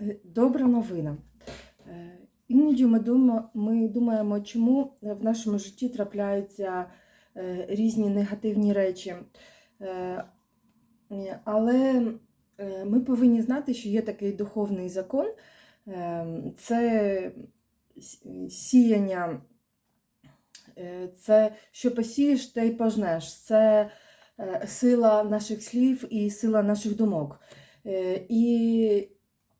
Е, Добра новина. Е, Іноді ми, ми думаємо, чому в нашому житті трапляються е, різні негативні речі. Але ми повинні знати, що є такий духовний закон. Це сіяння, це що посієш, те й пожнеш. Це сила наших слів і сила наших думок. І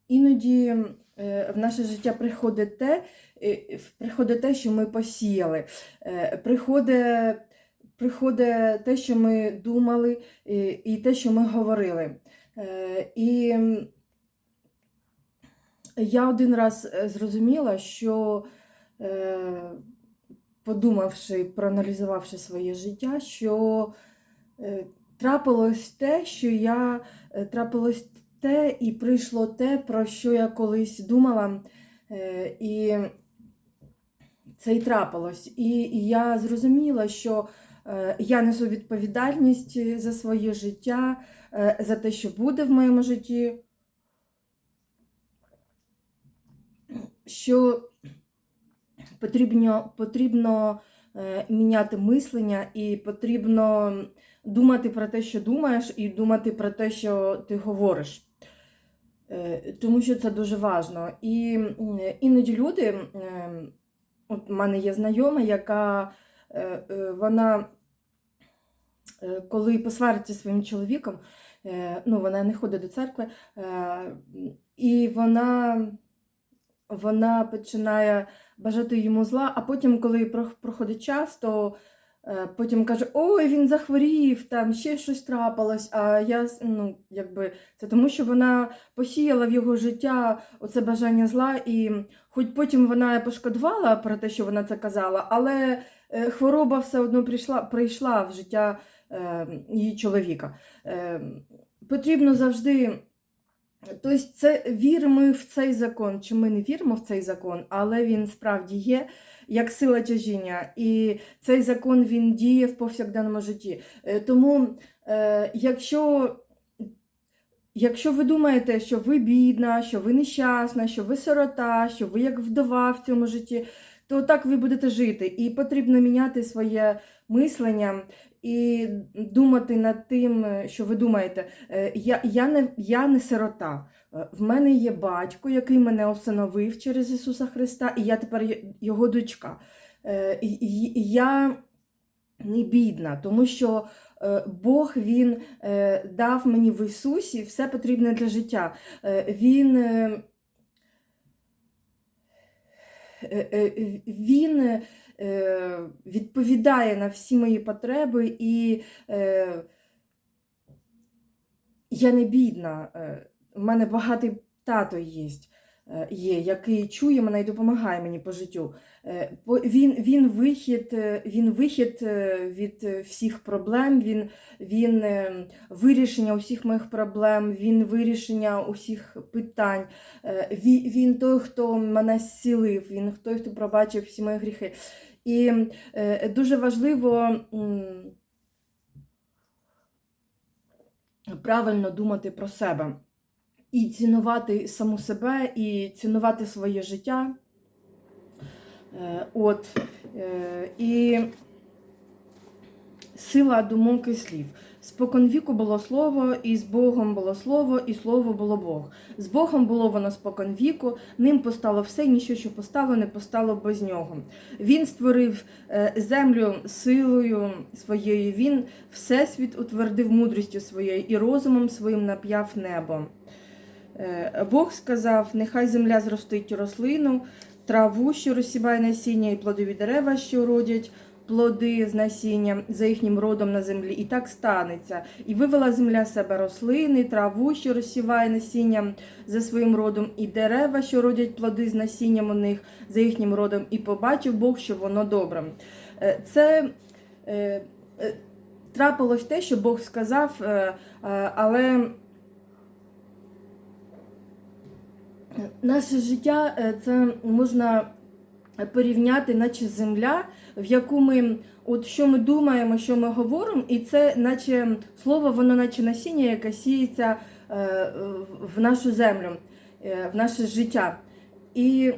іноді е, в наше життя приходить те, е, приходить те, що ми посіяли. Е, Приходить, приходить те, що ми думали, і, те, що ми говорили. І я один раз зрозуміла, що подумавши, проаналізувавши своє життя, що трапилось те, що я трапилось те і прийшло те, про що я колись думала. Е, І це і трапилось. І, і я зрозуміла, що е, я несу відповідальність за своє життя, е, за те, що буде в моєму житті. Що потрібно, потрібно е, міняти мислення і потрібно думати про те, що думаєш, і думати про те, що ти говориш. Е, Тому що це дуже важливо. І іноді люди, от в мене є знайома, яка е, е, вона, коли посвариться своїм чоловіком, ну, вона не ходить до церкви, і вона, вона починає бажати йому зла, а потім, коли проходить час, то потім каже: Ой, він захворів, там ще щось трапилось. А я ну, якби це тому, що вона посіяла в його життя оце бажання зла, і хоч потім вона пошкодувала про те, що вона це казала, але е, хвороба все одно прийшла, прийшла в життя е, її чоловіка. Е, потрібно завжди. Тобто, це віримо в цей закон, чи ми не віримо в цей закон, але він справді є як сила тяжіння. І цей закон він діє в повсякденному житті. Е, Тому, е, якщо, якщо ви думаєте, що ви бідна, що ви нещасна, що ви сирота, що ви як вдова в цьому житті, то так ви будете жити. І потрібно міняти своє мислення і думати над тим, е, що ви думаєте. Я, я, не, я не сирота. Е, В мене є батько, який мене осиновив через Ісуса Христа, і я тепер його дочка. Е, Я не бідна, тому що е, Бог Він дав мені в Ісусі все потрібне для життя. Він, він відповідає на всі мої потреби, і я не бідна. У мене багатий тато є, е, є, який чує мене і допомагає мені по життю. Е, Він, він, вихід, е, він вихід від всіх проблем, він, він вирішення усіх моїх проблем, він вирішення усіх питань. Він, він той, хто мене зцілив, він той, хто пробачив всі мої гріхи. І дуже важливо правильно думати про себе і цінувати саму себе, і цінувати своє життя. Е, От, е, і сила думок і слів. Спокон віку було слово, і з Богом було слово, і слово було Бог. З Богом було воно спокон віку, ним постало все, ніщо, що постало, не постало без нього. Він створив е, землю силою своєю, він всесвіт утвердив мудрістю своєю і розумом своїм нап'яв небо. Е, Бог сказав: нехай земля зростить рослину, траву, що розсіває насіння, і плодові дерева, що родять плоди з насіння за їхнім родом на землі. І так станеться. І вивела земля себе рослини, траву, що розсіває насіння за своїм родом, і дерева, що родять плоди з насінням у них за їхнім родом, і побачив Бог, що воно добре. Е, Це е, е, трапилось те, що Бог сказав, е, е, але. Наше життя е, це можна порівняти, наче земля, в яку ми, от що ми думаємо, що ми говоримо, і це, наче слово, воно наче насіння, яке сіється е, в нашу землю. е, в наше життя. І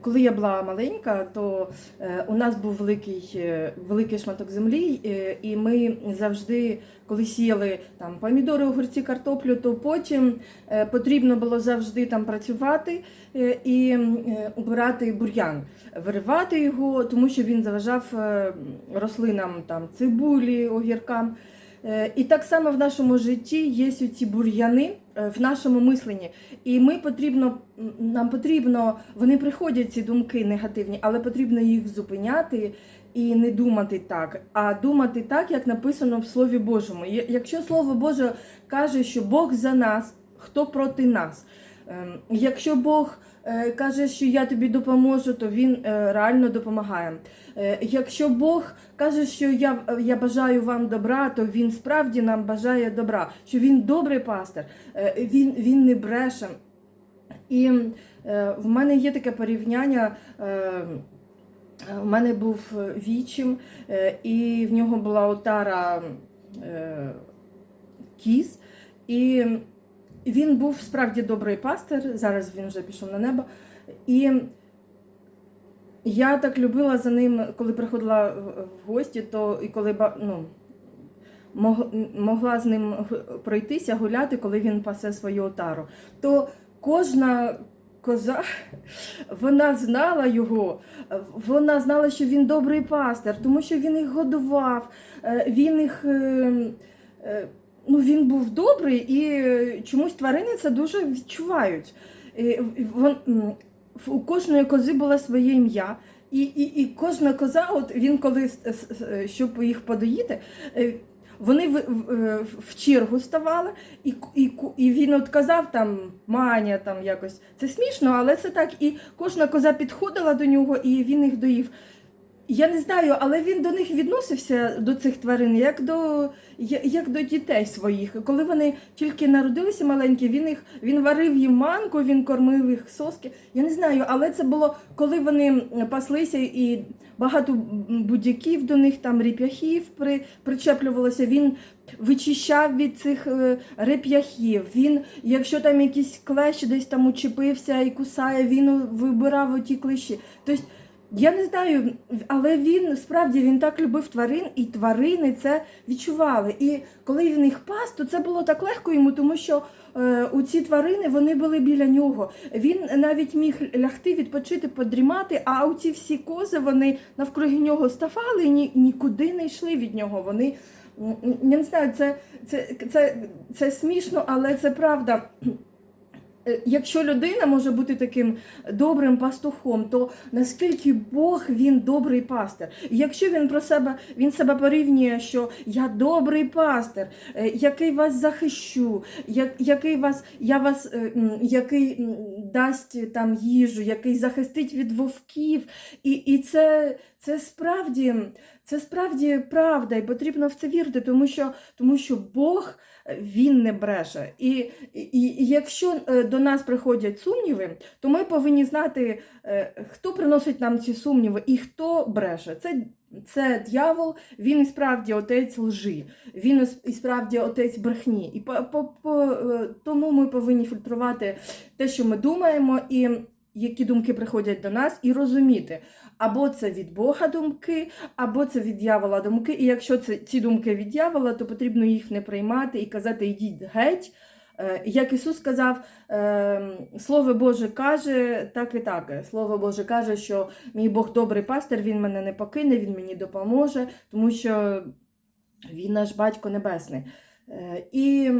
коли я була маленька, то е, у нас був великий, е, великий шматок землі, е, і ми завжди, коли сіяли там помідори, огурці, картоплю, то потім е, потрібно було завжди там працювати е, і е, убирати бур'ян, виривати його, тому що він заважав е, рослинам там цибулі, огіркам. Е, І так само в нашому житті є ці бур'яни е, в нашому мисленні. І ми потрібно, нам потрібно, вони приходять, ці думки негативні, але потрібно їх зупиняти і не думати так, а думати так, як написано в Слові Божому. Якщо Слово Боже каже, що Бог за нас, хто проти нас? Ем, Якщо Бог е, каже, що я тобі допоможу, то він е, реально допомагає. Е, Якщо Бог каже, що я, я бажаю вам добра, то він справді нам бажає добра, що він добрий пастир, е, він, він не бреше. І в мене є таке порівняння. У мене був вічим, і в нього була отара кіз. І він був справді добрий пастир, зараз він вже пішов на небо. І я так любила за ним, коли приходила в гості, то і коли ну, могла з ним пройтися, гуляти, коли він пасе свою отару. То кожна коза, вона знала його, вона знала, що він добрий пастир, тому що він їх годував, е, він їх. Е, е, Ну, він був добрий і е, чомусь тварини це дуже відчувають. І вон- у кожної кози було своє ім'я. І, і, і кожна коза, от він коли с- щоб їх подоїти, е, вони в, в, е, в чергу ставали, і, і, і він от казав там маня, там якось це смішно, але це так. І кожна коза підходила до нього, і він їх доїв. Я не знаю, але він до них відносився до цих тварин як до, як до дітей своїх. Коли вони тільки народилися маленькі, він їх він варив їм манку, він кормив їх соски. Я не знаю, але це було коли вони паслися і багато будяків до них, там реп'яхів при, причеплювалося. Він вичищав від цих е, реп'яхів. Він, якщо там якийсь клещ десь там учепився і кусає, він вибирав оті клещі. Тобто я не знаю, але він справді він так любив тварин, і тварини це відчували. І коли він їх пас, то це було так легко йому, тому що е, у ці тварини вони були біля нього. Він навіть міг лягти, відпочити, подрімати, а у ці всі кози вони навкруги нього ставали і ні, нікуди не йшли від нього. Вони я не знаю, це, це, це, це смішно, але це правда. Е, Якщо людина може бути таким добрим пастухом, то наскільки Бог він добрий пастир? Якщо він про себе він себе порівнює, що я добрий пастир, е, який вас захищу, який вас, я вас, е, який дасть там їжу, який захистить від вовків, і, і це, це справді. Це справді правда, і потрібно в це вірити, тому що, тому що Бог він не бреше. І, і, і якщо е, до нас приходять сумніви, то ми повинні знати, е, хто приносить нам ці сумніви і хто бреше. Це, це дьявол, він і справді отець лжи, він і справді отець брехні. І по, по, по, е, тому ми повинні фільтрувати те, що ми думаємо, і які думки приходять до нас, і розуміти, або це від Бога думки, або це від дьявола думки. І якщо це ці думки від дьявола, то потрібно їх не приймати і казати йдіть геть. Е, Як Ісус сказав, е, Слово Боже каже, так і так. Слово Боже каже, що мій Бог добрий пастир, Він мене не покине, Він мені допоможе, тому що Він наш Батько Небесний. Е, І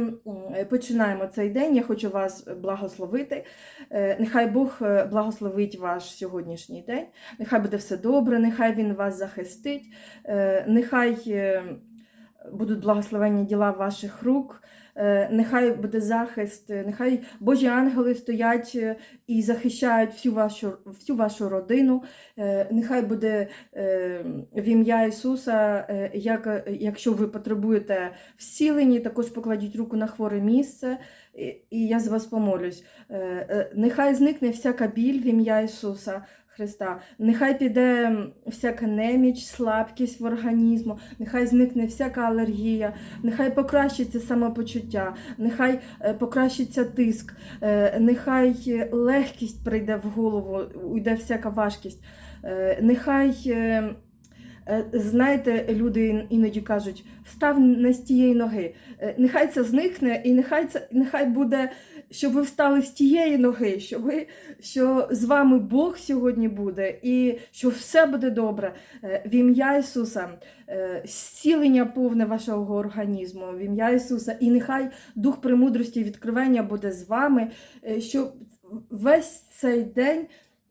починаємо цей день. Я хочу вас благословити. Е, Нехай Бог е, благословить ваш сьогоднішній день. Нехай буде все добре, нехай Він вас захистить, е, нехай е, будуть благословенні діла ваших рук, е, нехай буде захист, е, нехай Божі ангели стоять е, і захищають всю вашу, всю вашу родину. Е, Нехай буде е, в ім'я Ісуса, е, як, якщо ви потребуєте всілені, також покладіть руку на хворе місце, і- я з вас помолюсь. Е, е, Нехай зникне всяка біль в ім'я Ісуса. Христа. Нехай піде всяка неміч, слабкість в організму, нехай зникне всяка алергія, нехай покращиться самопочуття, нехай е, покращиться тиск, е, нехай е, легкість прийде в голову, уйде всяка важкість. Нехай, знаєте, люди іноді кажуть, встав не з тієї ноги. Е, Нехай це зникне, і нехай це нехай буде, щоб ви встали з тієї ноги, що ви що з вами Бог сьогодні буде, і що все буде добре. Е, В ім'я Ісуса, е, зцілення повне вашого організму, в ім'я Ісуса, і нехай дух премудрості і відкривання буде з вами, е, щоб весь цей день.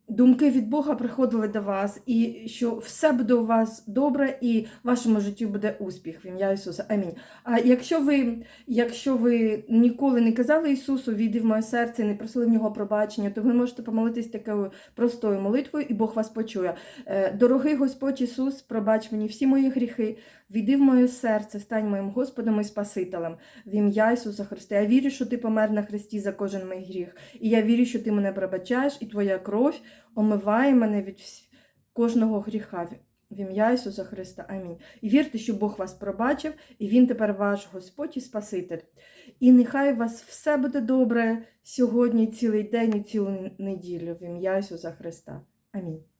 Думки від Бога приходили до вас, і що все буде у вас добре, і в вашому житті буде успіх в ім'я Ісуса. Амінь. А якщо ви, якщо ви ніколи не казали Ісусу, війди в моє серце не просили в нього пробачення, то ви можете помолитись такою простою молитвою, і Бог вас почує. Е, Дорогий Господь Ісус, пробач мені всі мої гріхи, війди в моє серце, стань моїм Господом і Спасителем в ім'я Ісуса Христа. Я вірю, що ти помер на хресті за кожен мій гріх. І я вірю, що ти мене пробачаєш, і твоя кров омиває мене від кожного гріха. В ім'я Ісуса Христа. Амінь. І вірте, що Бог вас пробачив, і Він тепер ваш Господь і Спаситель. І нехай у вас все буде добре сьогодні, цілий день і цілу неділю. В ім'я Ісуса Христа. Амінь.